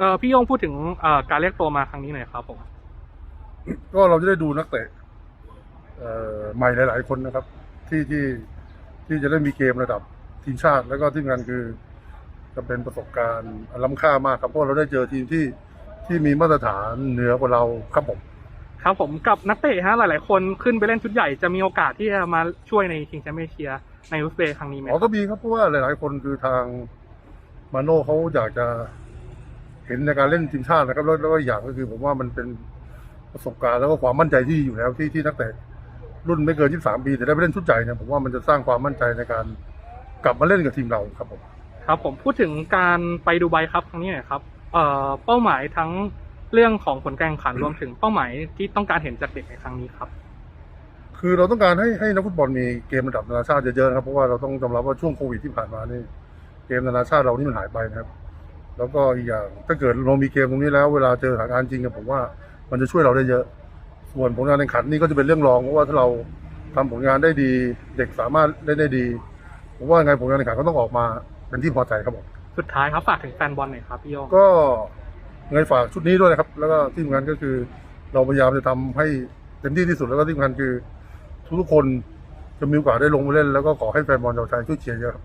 เอ่อพี่โยงพูดถึงเอ่อการเรียกตัวมาครั้งนี้หน่อยครับผม ก็เราจะได้ดูนักเตะเอ่อใหม่หลาย ๆ คนนะครับ ที่ที่ที่จะได้มีเกมระดับทีมชาติ แล้วก็ที่งานคือจะเป็นประสบการณ์อันล้ำค่ามากครับเพราะเราได้เจอทีมที่ที่มีมาตรฐานเหนือกว่าเราครับผม ครับผมกับนักเตะฮะหลาย ๆ คนขึ้นไปเล่นชุดใหญ่จะมีโอกาสที่จะมาช่วยในชิงแชมป์เอเชียในอุซเบย์ครั้งนี้ไหมอ๋อก็มีครับเพราะว่าหลาย ๆ คนคือทางมาโน่เขาอยากจะ เห็นในการเล่นทีมชาตินะครับแล้วแล้วก็อีกอย่างก็คือผมว่ามันเป็นประสบการณ์แล้วก็ความมั่นใจที่อยู่แล้วที่ที่นักเตะรุ่นไม่เกิน 23 ปีแต่ได้ไปเล่นชุดใหญ่เนี่ยผมว่ามันจะสร้างความมั่นใจในการกลับมาเล่นกับทีมเราครับผม ครับผมพูดถึงการไปดูไบครับครั้งนี้หน่อยครับเอ่อเป้าหมายทั้งเรื่องของผลการแข่งขันรวมถึงเป้าหมายที่ต้องการเห็นจากเด็กในครั้งนี้ครับ คือเราต้องการให้ให้นักฟุตบอลมีเกมระดับนานาชาติเยอะๆนะครับเพราะว่าเราต้องยอมรับว่าช่วงโควิดที่ผ่านมานี่เกมนานาชาติเรานี่มันหายไปนะครับ แล้วก็อีกอย่างถ้าเกิดเรามีเกมตรงนี้แล้ว เวลาเจอสถานการณ์จริงเนี่ยผมว่ามันจะช่วยเราได้เยอะ ส่วนผลงานแข่งขันนี่ก็จะเป็นเรื่องรองเพราะว่าถ้าเราทำผลงานได้ดี เด็กสามารถเล่นได้ดีผมว่าไงผลงานแข่งขันก็ต้องออกมาเป็นที่พอใจครับผมสุดท้ายครับฝากถึงแฟนบอลหน่อยครับพี่โยงก็ไงฝากชุดนี้ด้วยนะครับ แล้วก็ที่สำคัญก็คือ เราพยายามจะทำให้เต็มที่ที่สุดแล้วก็ที่สำคัญคือ ทุกๆคนจะมีโอกาสได้ลงมาเล่น แล้วก็ขอให้แฟนบอลชาวไทยช่วยเชียร์เยอะครับ